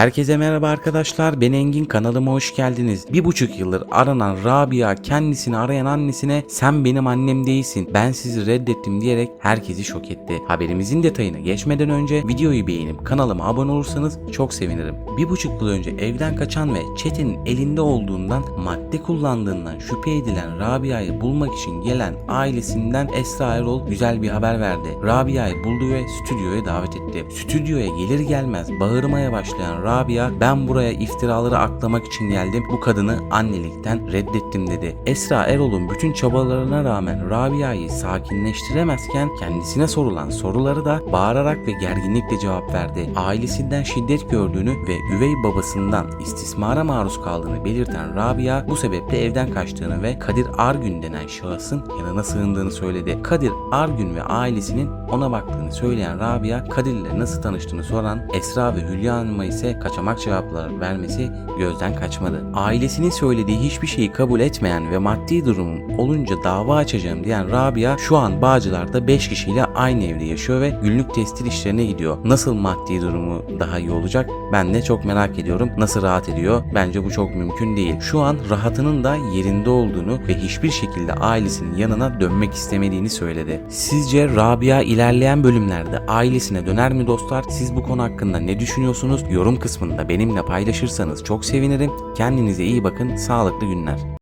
Herkese merhaba arkadaşlar ben Engin kanalıma hoş geldiniz. Bir buçuk yıldır aranan Rabia kendisini arayan annesine sen benim annem değilsin ben sizi reddettim diyerek herkesi şok etti. Haberimizin detayına geçmeden önce videoyu beğenip kanalıma abone olursanız çok sevinirim. Bir buçuk yıl önce evden kaçan ve çetenin elinde olduğundan madde kullandığından şüphe edilen Rabia'yı bulmak için gelen ailesinden Esra Erol güzel bir haber verdi. Rabia'yı buldu ve stüdyoya davet etti. Stüdyoya gelir gelmez bağırmaya başlayan Rabia ben buraya iftiraları aklamak için geldim. Bu kadını annelikten reddettim dedi. Esra Erol'un bütün çabalarına rağmen Rabia'yı sakinleştiremezken kendisine sorulan soruları da bağırarak ve gerginlikle cevap verdi. Ailesinden şiddet gördüğünü ve üvey babasından istismara maruz kaldığını belirten Rabia bu sebeple evden kaçtığını ve Kadir Argün denen şahısın yanına sığındığını söyledi. Kadir Argün ve ailesinin ona baktığını söyleyen Rabia Kadir'le nasıl tanıştığını soran Esra ve Hülya Hanım'a ise kaçamak cevaplar vermesi gözden kaçmadı. Ailesinin söylediği hiçbir şeyi kabul etmeyen ve maddi durumum olunca dava açacağım diyen Rabia şu an Bağcılar'da 5 kişiyle aynı evde yaşıyor ve günlük testil işlerine gidiyor. Nasıl maddi durumu daha iyi olacak ben de çok merak ediyorum. Nasıl rahat ediyor? Bence bu çok mümkün değil. Şu an rahatının da yerinde olduğunu ve hiçbir şekilde ailesinin yanına dönmek istemediğini söyledi. Sizce Rabia ilerleyen bölümlerde ailesine döner mi dostlar? Siz bu konu hakkında ne düşünüyorsunuz? Yorum kısmında benimle paylaşırsanız çok sevinirim. Kendinize iyi bakın. Sağlıklı günler.